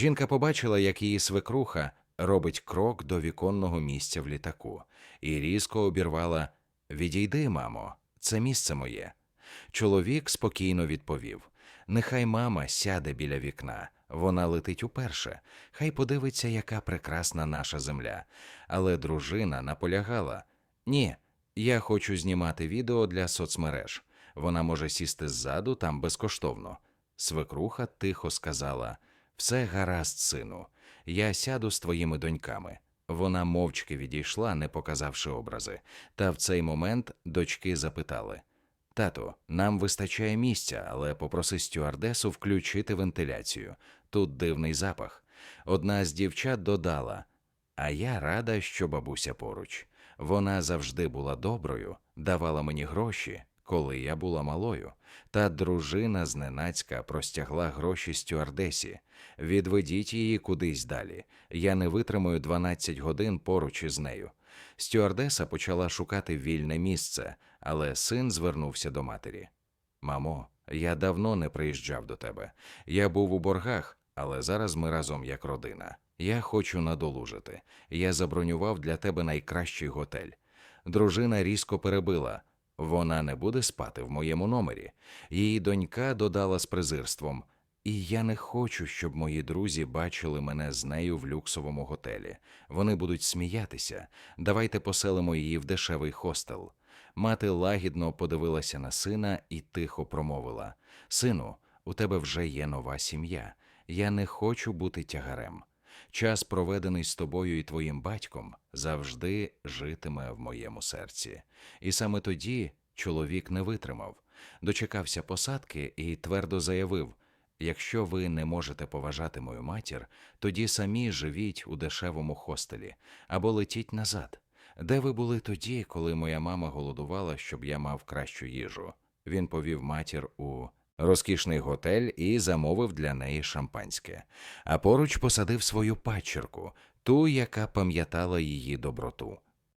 Жінка побачила, як її свекруха робить крок до віконного місця в літаку, і різко обірвала Відійди, мамо, це місце моє. Чоловік спокійно відповів: Нехай мама сяде біля вікна, вона летить уперше, хай подивиться, яка прекрасна наша земля. Але дружина наполягала: Ні, я хочу знімати відео для соцмереж. Вона може сісти ззаду там безкоштовно. Свекруха тихо сказала: Все гаразд, сину, я сяду з твоїми доньками. Вона мовчки відійшла, не показавши образи. Та в цей момент дочки запитали: Тато, нам вистачає місця, але попроси стюардесу включити вентиляцію. Тут дивний запах. Одна з дівчат додала: А я рада, що бабуся поруч. Вона завжди була доброю, давала мені гроші, коли я була малою. Та дружина зненацька простягла гроші стюардесі. Відведіть її кудись далі. Я не витримаю 12 годин поруч із нею. Стюардеса почала шукати вільне місце, але син звернувся до матері. Мамо, я давно не приїжджав до тебе. Я був у боргах, але зараз ми разом як родина. Я хочу надолужити. Я забронював для тебе найкращий готель. Дружина різко перебила. Вона не буде спати в моєму номері. Її донька додала з презирством. І я не хочу, щоб мої друзі бачили мене з нею в люксовому готелі. Вони будуть сміятися. Давайте поселимо її в дешевий хостел. Мати лагідно подивилася на сина і тихо промовила: Сину, у тебе вже є нова сім'я. Я не хочу бути тягарем. Час, проведений з тобою і твоїм батьком, завжди житиме в моєму серці. І саме тоді чоловік не витримав, дочекався посадки і твердо заявив: якщо ви не можете поважати мою матір, тоді самі живіть у дешевому хостелі або летіть назад. Де ви були тоді, коли моя мама голодувала, щоб я мав кращу їжу? Він повів матір у розкішний готель і замовив для неї шампанське, а поруч посадив свою пачерку, ту, яка пам'ятала її доброту.